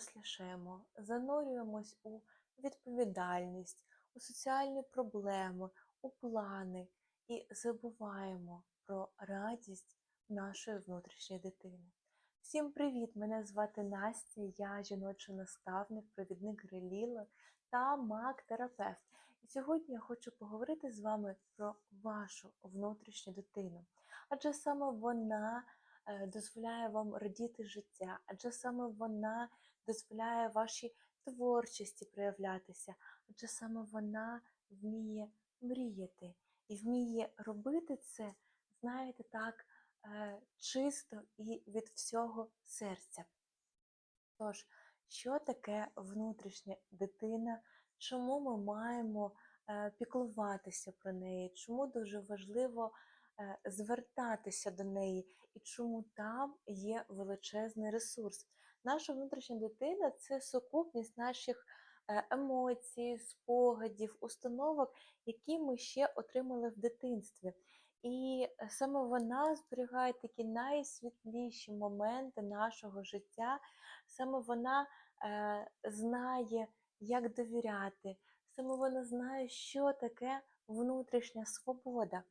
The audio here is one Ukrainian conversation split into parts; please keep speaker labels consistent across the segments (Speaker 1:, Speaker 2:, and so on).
Speaker 1: дорослішаємо, занурюємось у відповідальність, у соціальні проблеми, у плани і забуваємо про радість нашої внутрішньої дитини. Всім привіт! Мене звати Настя, я жіночий наставник, провідник Реліла та маг-терапевт. І сьогодні я хочу поговорити з вами про вашу внутрішню дитину, адже саме вона дозволяє вам радіти життя, адже саме вона дозволяє вашій творчості проявлятися, адже саме вона вміє мріяти і вміє робити це, знаєте, так е, чисто і від всього серця. Тож, що таке внутрішня дитина? Чому ми маємо е, піклуватися про неї? Чому дуже важливо е, звертатися до неї і чому там є величезний ресурс? Наша внутрішня дитина це сукупність наших е, емоцій, спогадів, установок, які ми ще отримали в дитинстві. І е, саме вона зберігає такі найсвітліші моменти нашого життя, саме вона е, знає, як довіряти, саме вона знає, що таке внутрішня свобода.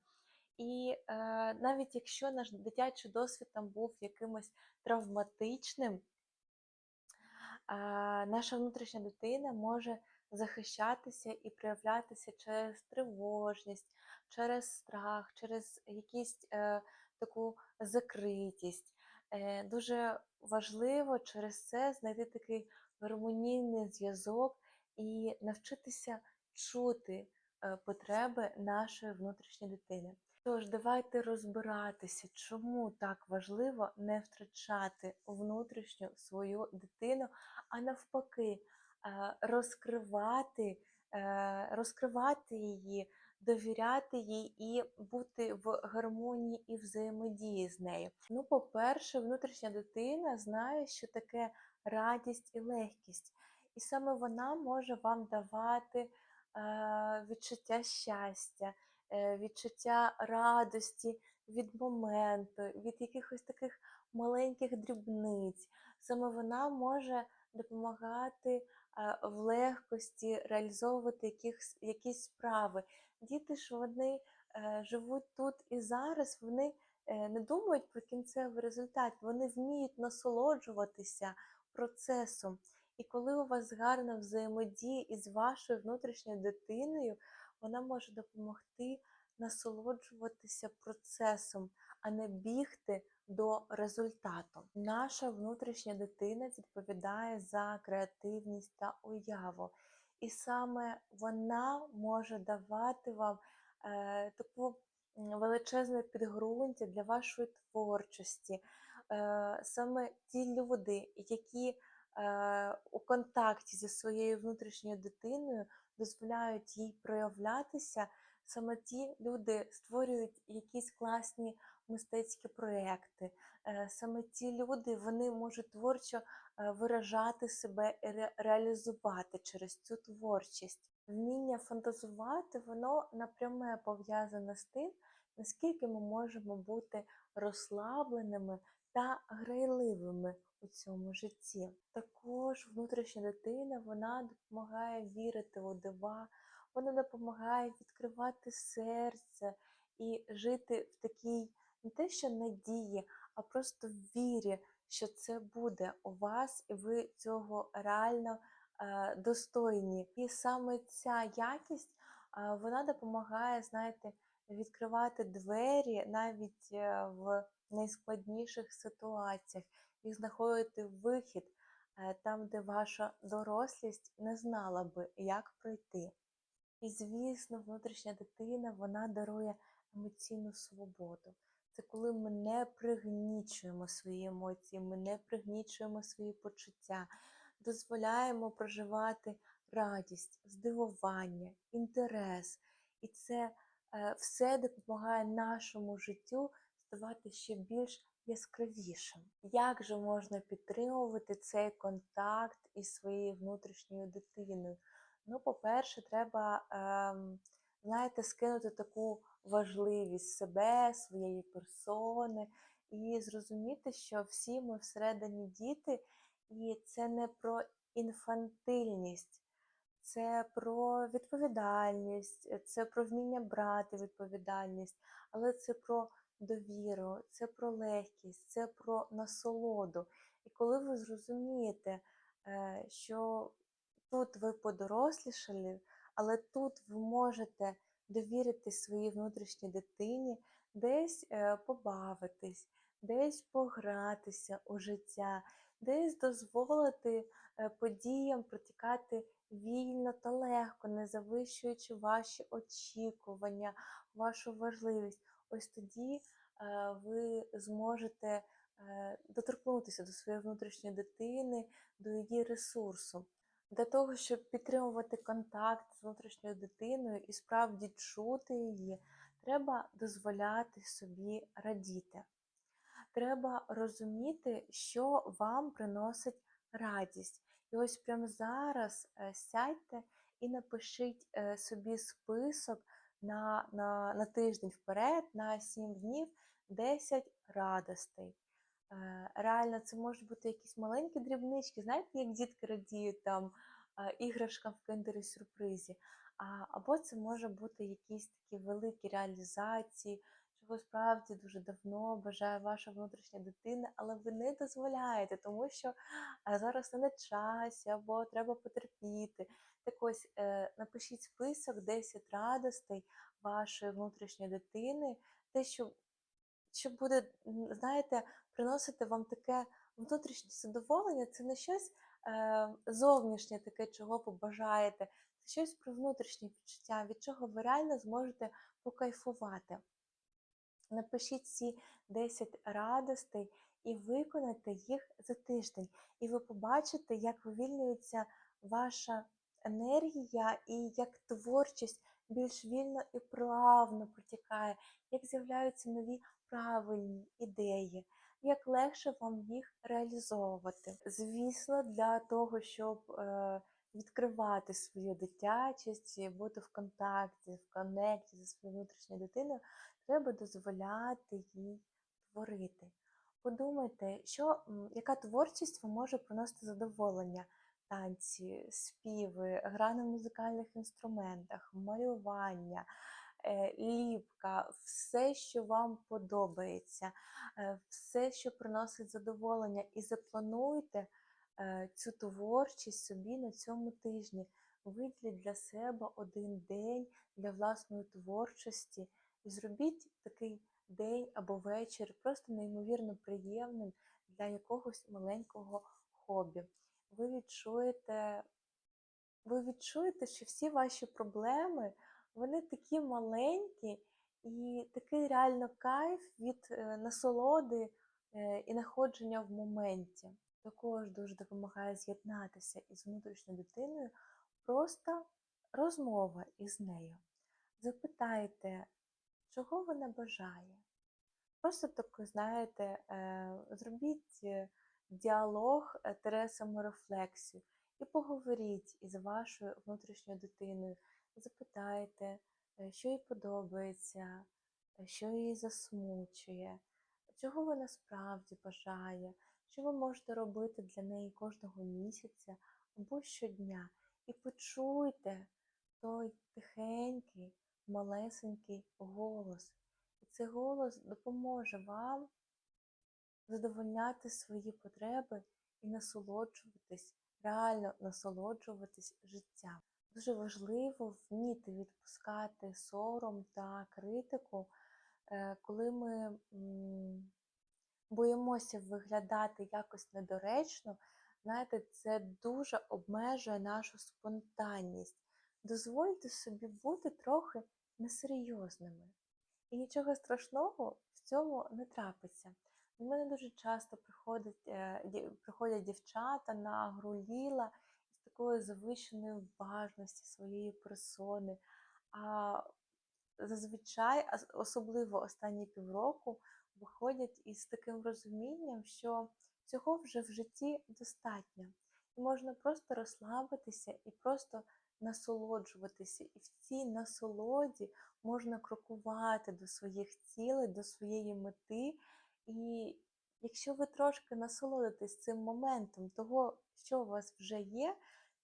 Speaker 1: І е, навіть якщо наш дитячий досвід там був якимось травматичним, а, наша внутрішня дитина може захищатися і проявлятися через тривожність, через страх, через якісь е, таку закритість. Е, дуже важливо через це знайти такий гармонійний зв'язок і навчитися чути е, потреби нашої внутрішньої дитини. Тож давайте розбиратися, чому так важливо не втрачати внутрішню свою дитину, а навпаки, е, розкривати, е, розкривати її, довіряти їй і бути в гармонії і взаємодії з нею. Ну, по-перше, внутрішня дитина знає, що таке радість і легкість, і саме вона може вам давати е, відчуття щастя. Е, відчуття радості від моменту, від якихось таких маленьких дрібниць. Саме вона може допомагати е, в легкості реалізовувати якісь, якісь справи. Діти ж вони е, живуть тут і зараз, вони не думають про кінцевий результат, вони вміють насолоджуватися процесом. І коли у вас гарна взаємодія із вашою внутрішньою дитиною, вона може допомогти насолоджуватися процесом, а не бігти до результату. Наша внутрішня дитина відповідає за креативність та уяву. І саме вона може давати вам е, таку величезне підґрунтя для вашої творчості. Е, Саме ті люди, які е, у контакті зі своєю внутрішньою дитиною дозволяють їй проявлятися, саме ті люди створюють якісь класні мистецькі проекти. Е, саме ті люди вони можуть творчо е, виражати себе і реалізувати через цю творчість. Вміння фантазувати, воно напряме пов'язане з тим, наскільки ми можемо бути розслабленими та грайливими у цьому житті. Також внутрішня дитина вона допомагає вірити у дива, вона допомагає відкривати серце і жити в такій не те, що надії, а просто в вірі, що це буде у вас, і ви цього реально е, достойні. І саме ця якість е, вона допомагає, знаєте, відкривати двері навіть е, в найскладніших ситуаціях і знаходити вихід е, там, де ваша дорослість не знала би, як пройти. І, звісно, внутрішня дитина вона дарує емоційну свободу. Це коли ми не пригнічуємо свої емоції, ми не пригнічуємо свої почуття, дозволяємо проживати радість, здивування, інтерес. І це е, все допомагає нашому життю ставати ще більш яскравішим. Як же можна підтримувати цей контакт із своєю внутрішньою дитиною? Ну, по-перше, треба, ем, знаєте, скинути таку важливість себе, своєї персони і зрозуміти, що всі ми всередині діти, І це не про інфантильність, це про відповідальність, це про вміння брати відповідальність, але це про довіру, це про легкість, це про насолоду. І коли ви зрозумієте, е, що тут ви подорослішали, але тут ви можете довірити своїй внутрішній дитині, десь е, побавитись, десь погратися у життя, десь дозволити е, подіям протікати вільно та легко, не завищуючи ваші очікування, вашу важливість. Ось тоді е, ви зможете е, доторкнутися до своєї внутрішньої дитини, до її ресурсу. Для того, щоб підтримувати контакт з внутрішньою дитиною і справді чути її, треба дозволяти собі радіти. Треба розуміти, що вам приносить радість. І ось прямо зараз е, сядьте і напишіть собі список на, на, на тиждень вперед, на 7 днів, 10 радостей. Е, Реально, це можуть бути якісь маленькі дрібнички, знаєте, як дітки радіють там е, іграшкам в кендері сюрпризі. Або це може бути якісь такі великі реалізації, чого справді дуже давно бажає ваша внутрішня дитина, але ви не дозволяєте, тому що е, зараз не на часі, або треба потерпіти. Так ось е, напишіть список 10 радостей вашої внутрішньої дитини, те, що, що буде, знаєте, приносити вам таке внутрішнє задоволення, це не щось е, зовнішнє, таке, чого побажаєте, це щось про внутрішнє відчуття, від чого ви реально зможете покайфувати. Напишіть ці 10 радостей і виконайте їх за тиждень. І ви побачите, як вивільнюється ваша енергія і як творчість більш вільно і плавно протікає, як з'являються нові правильні ідеї, як легше вам їх реалізовувати. Звісно, для того, щоб е, відкривати свою дитячість, бути в контакті, в коннекті зі своєю внутрішньою дитиною, треба дозволяти їй творити. Подумайте, що, яка творчість вам може приносити задоволення? Танці, співи, гра на музикальних інструментах, малювання, е, ліпка, все, що вам подобається, е, все, що приносить задоволення, і заплануйте е, цю творчість собі на цьому тижні. Виділіть для себе один день для власної творчості і зробіть такий день або вечір просто неймовірно приємним для якогось маленького хобі. Ви відчуєте, ви відчуєте, що всі ваші проблеми вони такі маленькі, і такий реально кайф від е, насолоди е, і находження в моменті. Також дуже допомагає з'єднатися із внутрішньою дитиною, просто розмова із нею. Запитайте, чого вона бажає. Просто таку, знаєте, е, зробіть діалог е, саморефлексію і поговоріть із вашою внутрішньою дитиною. Запитайте, е, що їй подобається, е, що її засмучує, чого вона справді бажає, що ви можете робити для неї кожного місяця або щодня. І почуйте той тихенький, малесенький голос. І цей голос допоможе вам задовольняти свої потреби і насолоджуватись, реально насолоджуватись життям. Дуже важливо вміти відпускати сором та критику, е, коли ми боїмося виглядати якось недоречно, знаєте, це дуже обмежує нашу спонтанність. Дозвольте собі бути трохи несерйозними. І нічого страшного в цьому не трапиться. До мене дуже часто приходять, е, приходять дівчата на гру Ліла з такою завищеною важності своєї персони. А зазвичай, особливо останні півроку, виходять із таким розумінням, що цього вже в житті достатньо. І можна просто розслабитися і просто насолоджуватися. І в цій насолоді можна крокувати до своїх цілей, до своєї мети і Якщо ви трошки насолодитесь цим моментом того, що у вас вже є,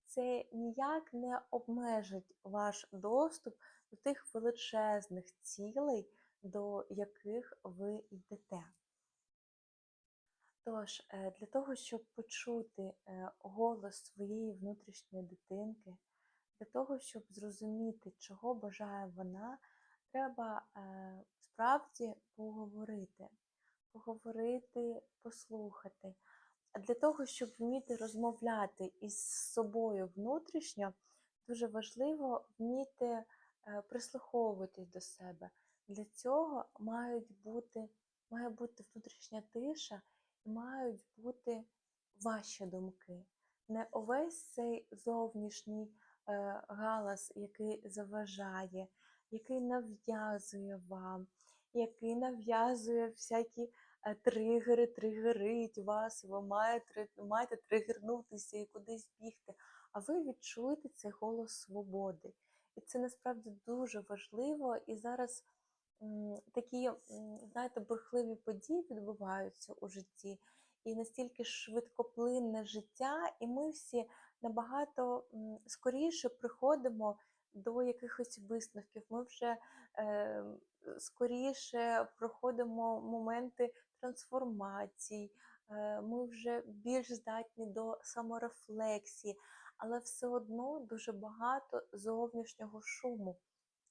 Speaker 1: це ніяк не обмежить ваш доступ до тих величезних цілей, до яких ви йдете. Тож, е, для того, щоб почути е, голос своєї внутрішньої дитинки, для того, щоб зрозуміти, чого бажає вона, треба е, справді поговорити, поговорити, послухати. А для того, щоб вміти розмовляти із собою внутрішньо, дуже важливо вміти е, прислуховуватись до себе. Для цього мають бути, має бути внутрішня тиша і мають бути ваші думки. Не увесь цей зовнішній е, галас, який заважає, який нав'язує вам, який нав'язує всякі тригери, тригерить вас, ви маєте, маєте тригернутися і кудись бігти. А ви відчуєте цей голос свободи. І це насправді дуже важливо. І зараз м, такі, знаєте, бурхливі події відбуваються у житті, і настільки швидкоплинне життя, і ми всі набагато м, скоріше приходимо до якихось висновків. Ми вже е, скоріше проходимо моменти трансформацій, е, ми вже більш здатні до саморефлексії, але все одно дуже багато зовнішнього шуму.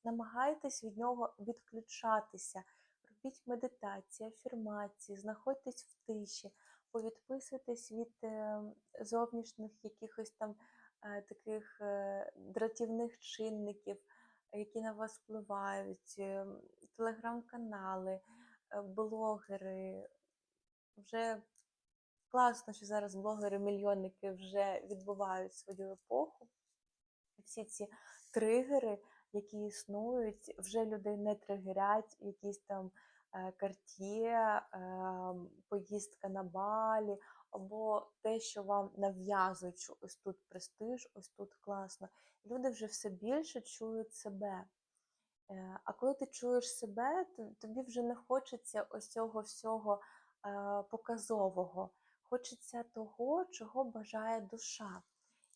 Speaker 1: Намагайтесь від нього відключатися, робіть медитації, афірмації, знаходьтесь в тиші, повідписуйтесь від е, зовнішніх якихось там е, таких дратівних чинників, які на вас впливають, телеграм-канали, блогери. Вже класно, що зараз блогери-мільйонники вже відбувають свою епоху. Всі ці тригери, які існують, вже людей не тригерять, якісь там е, картє, е, поїздка на балі, або те, що вам нав'язують, що ось тут престиж, ось тут класно. Люди вже все більше чують себе. Е, А коли ти чуєш себе, то тобі вже не хочеться ось цього всього е, показового. Хочеться того, чого бажає душа.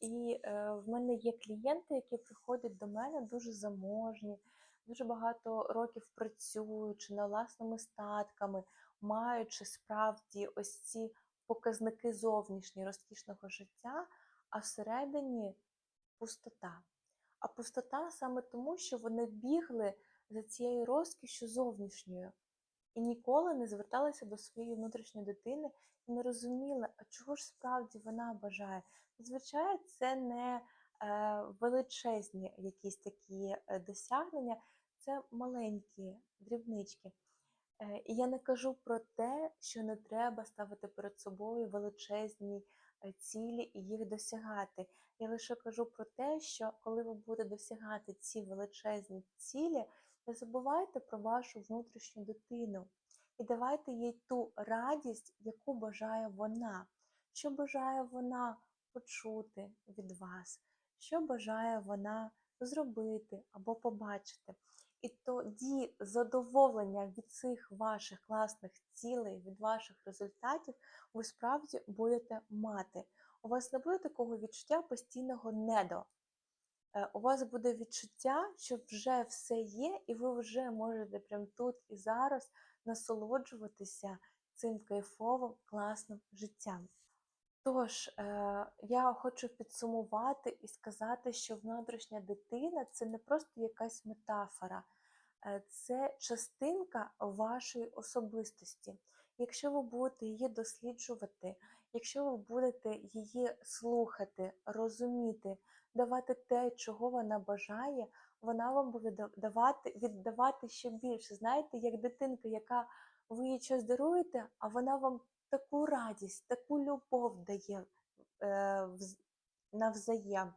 Speaker 1: І е, в мене є клієнти, які приходять до мене дуже заможні, дуже багато років працюючи над власними статками, маючи справді ось ці показники зовнішні розкішного життя, а всередині пустота. А пустота саме тому, що вони бігли за цією розкішю зовнішньою і ніколи не зверталися до своєї внутрішньої дитини і не розуміли, а чого ж справді вона бажає. Зазвичай це не е, величезні якісь такі е, досягнення, це маленькі дрібнички. Е, І я не кажу про те, що не треба ставити перед собою величезні цілі і їх досягати. Я лише кажу про те, що коли ви будете досягати ці величезні цілі, не забувайте про вашу внутрішню дитину і давайте їй ту радість, яку бажає вона, що бажає вона почути від вас, що бажає вона зробити або побачити. І тоді задоволення від цих ваших класних цілей, від ваших результатів ви справді будете мати. У вас не буде такого відчуття постійного недо. Е, У вас буде відчуття, що вже все є, і ви вже можете прямо тут і зараз насолоджуватися цим кайфовим, класним життям. Тож, е, я хочу підсумувати і сказати, що внутрішня дитина це не просто якась метафора, е, це частинка вашої особистості. Якщо ви будете її досліджувати, якщо ви будете її слухати, розуміти, давати те, чого вона бажає, вона вам буде давати, віддавати ще більше. Знаєте, як дитинка, яка ви їй щось даруєте, а вона вам таку радість, таку любов дає е, вз- навзаєм.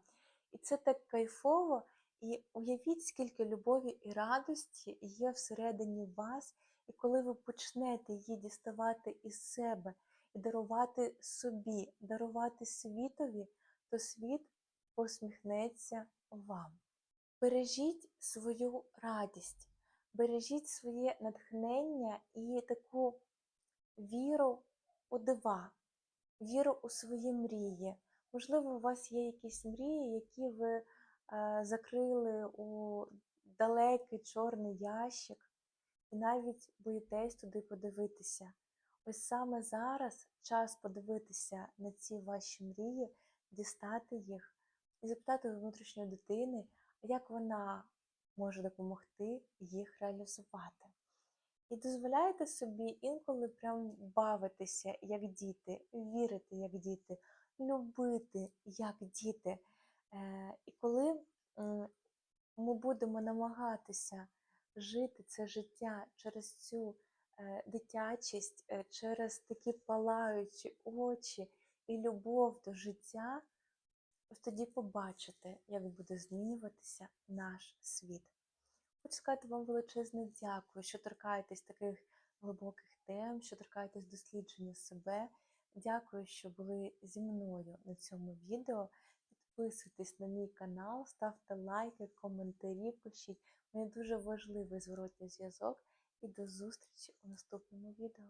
Speaker 1: І це так кайфово. І уявіть, скільки любові і радості є всередині вас, і коли ви почнете її діставати із себе і дарувати собі, дарувати світові, то світ посміхнеться вам. Бережіть свою радість, бережіть своє натхнення і таку віру у дива, віру у свої мрії. Можливо, у вас є якісь мрії, які ви е, закрили у далекий чорний ящик, і навіть боїтесь туди подивитися. Ось саме зараз час подивитися на ці ваші мрії, дістати їх і запитати внутрішньої дитини, як вона може допомогти їх реалізувати. І дозволяйте собі інколи прям бавитися, як діти, вірити, як діти, любити, як діти. Е, І коли ми будемо намагатися жити це життя через цю е, дитячість, е, через такі палаючі очі і любов до життя, ось тоді побачите, як буде змінюватися наш світ. Хочу сказати вам величезне дякую, що торкаєтесь таких глибоких тем, що торкаєтесь дослідження себе. Дякую, що були зі мною на цьому відео. Підписуйтесь на мій канал, ставте лайки, коментарі, пишіть. Мені дуже важливий зворотній зв'язок. І до зустрічі у наступному відео.